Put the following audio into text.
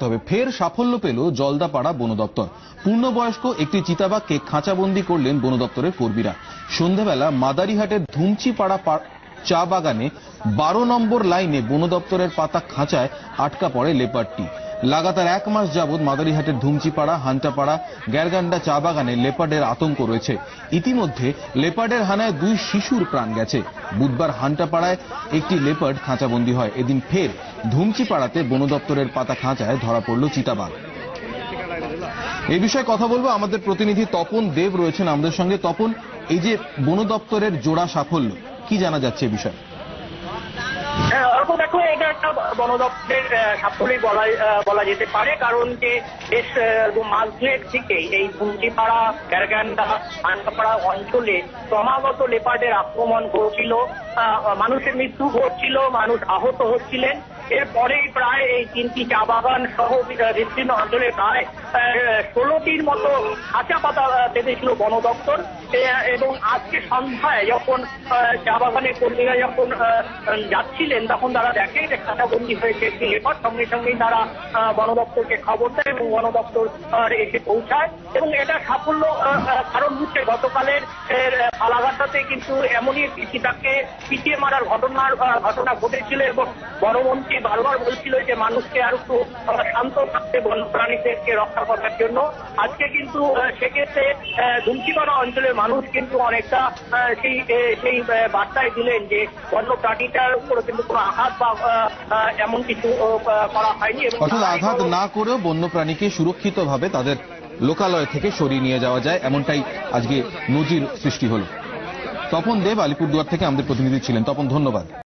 তবে ফের সাফল্য পেল জলদাপাড়া বন দপ্তর। পূর্ণবয়স্ক একটি চিতাবাঘকে খাঁচাবন্দি করলেন বন দপ্তরের কর্মীরা। সন্ধ্যাবেলা মাদারিহাটের ধুমচিপাড়া চা বাগানে বারো নম্বর লাইনে বন দপ্তরের পাতা খাঁচায় আটকা পড়ে লেপার্ডটি। লাগাতার এক মাস যাবৎ মাদারিহাটের ধুমচিপাড়া, হান্টাপাড়া, গ্যারগান্ডা চা বাগানে লেপার্ডের আতঙ্ক রয়েছে। ইতিমধ্যে লেপার্ডের হানায় দুই শিশুর প্রাণ গেছে। বুধবার হান্টাপাড়ায় একটি লেপার্ড খাঁচাবন্দি হয়। এদিন ফের ধুমচিপাড়াতে বন দপ্তরের পাতা খাঁচায় ধরা পড়ল চিতাবাঘ। এই বিষয়ে কথা বলব আমাদের প্রতিনিধি তপন দেব রয়েছেন আমাদের সঙ্গে। তপন, এই যে বন দপ্তরের জোড়া সাফল্য, কি জানা যাচ্ছে এ বিষয়ে? অল্প দেখো, এটা একটা বন দপ্তরের সাফল্যই বলা বলা যেতে পারে, কারণ যে বেশ দুয়েক থেকে এই ধুমটিপাড়া ক্যারগান্ডা আন্ডাপাড়া অঞ্চলে ক্রমাগত লেপার্ডের আক্রমণ ঘটছিল মানুষের মৃত্যু ঘটছিল, মানুষ আহত হচ্ছিলেন এরপরেই প্রায় এই তিনটি চা বাগান সহ বিস্তীর্ণ অঞ্চলে প্রায় ষোলোটির মতো কাঁচা পাতা বেঁধেছিল বন দপ্তর। এবং আজকে সন্ধ্যায় যখন চা বাগানের কর্মীরা যখন যাচ্ছিলেন, তখন তারা দেখে যে খাতাবন্দি হয়েছে একটি লেপার সঙ্গে সঙ্গেই তারা বন দপ্তরকে খবর দেয় এবং বন দপ্তর এসে পৌঁছায়। এবং এটা সাফল্য কারণ হচ্ছে গতকালের এর, ফালাঘাটাতে কিন্তু এমনই একটি চিতাকে পিটিয়ে মারার ঘটনার ঘটনা ঘটেছিল এবং বনমন্ত্রী বারবার বলছিল যে মানুষকে আর একটু শান্ত থাকতে বন্য প্রাণীদেরকে রক্ষা করার জন্য। আজকে কিন্তু সেক্ষেত্রে ধুমকিপাড়া অঞ্চলের মানুষ কিন্তু অনেকটা সেই সেই বার্তায় দিলেন যে বন্য প্রাণীটার উপরে কিন্তু কোনো আঘাত বা এমন কিছু করা হয়নি এবং আঘাত না করেও বন্যপ্রাণীকে সুরক্ষিতভাবে তাদের লোকালয় থেকে সরিয়ে নিয়ে যাওয়া যায়, এমনটাই আজকে নজির সৃষ্টি হল। তপন দেব আলিপুরদুয়ার থেকে আমাদের প্রতিনিধি ছিলেন। তপন, ধন্যবাদ।